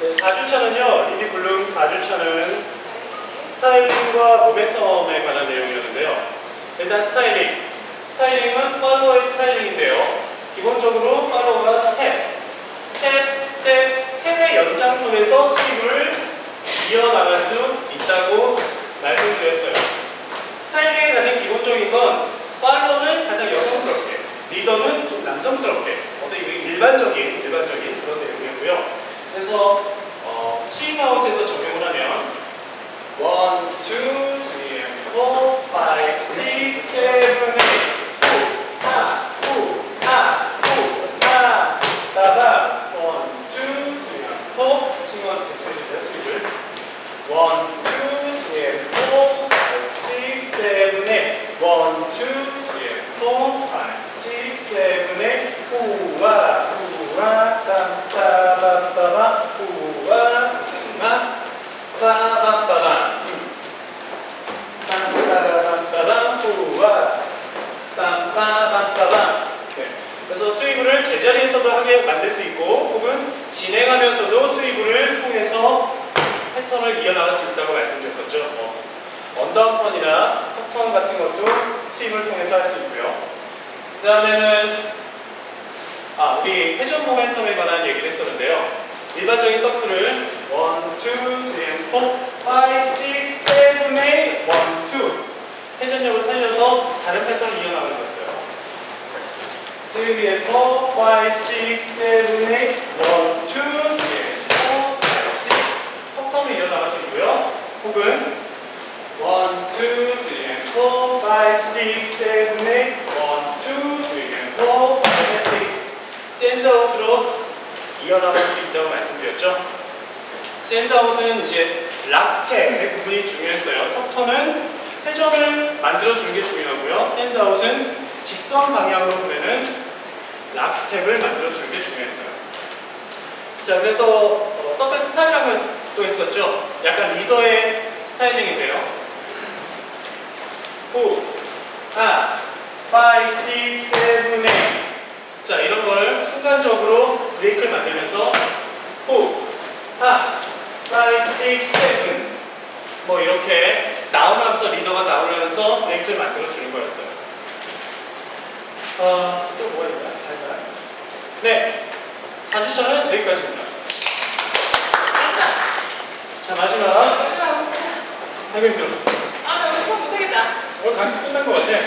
네, 4주차는요, 리디 블룸 4주차는 스타일링과 모멘텀에 관한 내용이었는데요. 일단 스타일링. 스타일링은 팔로워의 스타일링인데요. 기본적으로 팔로워가 스텝, 스텝, 스텝, 스텝의 연장선에서 수익을 이어나갈 수 있다고 말씀드렸어요. 스타일링의 가장 기본적인 건 팔로워는 가장 여성스럽게, 리더는 좀 남성스럽게, 어떤 일반적인, 일반적인 그런 내용이었고요. 그래서 어, 스윙아웃에서 적용을 하면 1, 2, 3, 4, 5, 6, 7, 8 하, 후, 하, 후, 하 따다 1, 2, 3, 4 승원 계속해주세요 스윙을 1, 2, 3, 4, 5, 6, 7, 8 1, 2, 3, 4, 5, 6, 7, 8 후와 후와 땀따바바바 후와 마 빠바바바 빰빠밤빠밤 후와 빰빠밤빠밤 네. 그래서 스위브를 제자리에서도 하게 만들 수 있고 혹은 진행하면서도 스위브를 통해서 패턴을 이어나갈 수 있다고 말씀드렸었죠. 뭐, 언다운턴이나 턱턴 같은 것도 스윙을 통해서 할 수 있고요. 그 다음에는 아, 우리 회전 모멘텀에 관한 얘기를 했었는데요. 일반적인 서클을 1, 2, 3, 4, 5, 6, 7, 8 1, 2 회전력을 살려서 다른 패턴을 이어나가는 거였어요. 2, 3, 4, 5, 6, 7, 8 1, 2, 3, 4, 5, 6 턱턱을 이어나갈 수 있고요. 혹은 1, 2, 3, 4, 5, 6, 7, 8 1, 2, 3, 4, 5, 6 샌드아웃으로 이어나갈 수 있다고 말씀드렸죠. 샌드아웃은 이제 락스텝의 부분이 중요했어요. 턱턴은 회전을 만들어주는 게 중요하고요. 샌드아웃은 직선 방향으로 보내는 락스텝을 만들어주는 게 중요했어요. 자, 그래서 어, 서페 스타일이라는 것도 했었죠. 약간 리더의 스타일링인데요. 후, 하, 5, 6, 7, 8 자, 이런 걸 순간적으로 브레이크를 만들면서 후, 하, 5, 6, 7. 뭐 이렇게 다운하면서 리더가 나오면서 브레이크를 만들어주는 거였어요. 어, 또 뭐가 있나? 잘까요? 네. 4주차는 여기까지입니다. 자, 마지막. 해병 들어. 아, 나 오늘 수업 못하겠다. 오늘 강습 끝난 것 같아.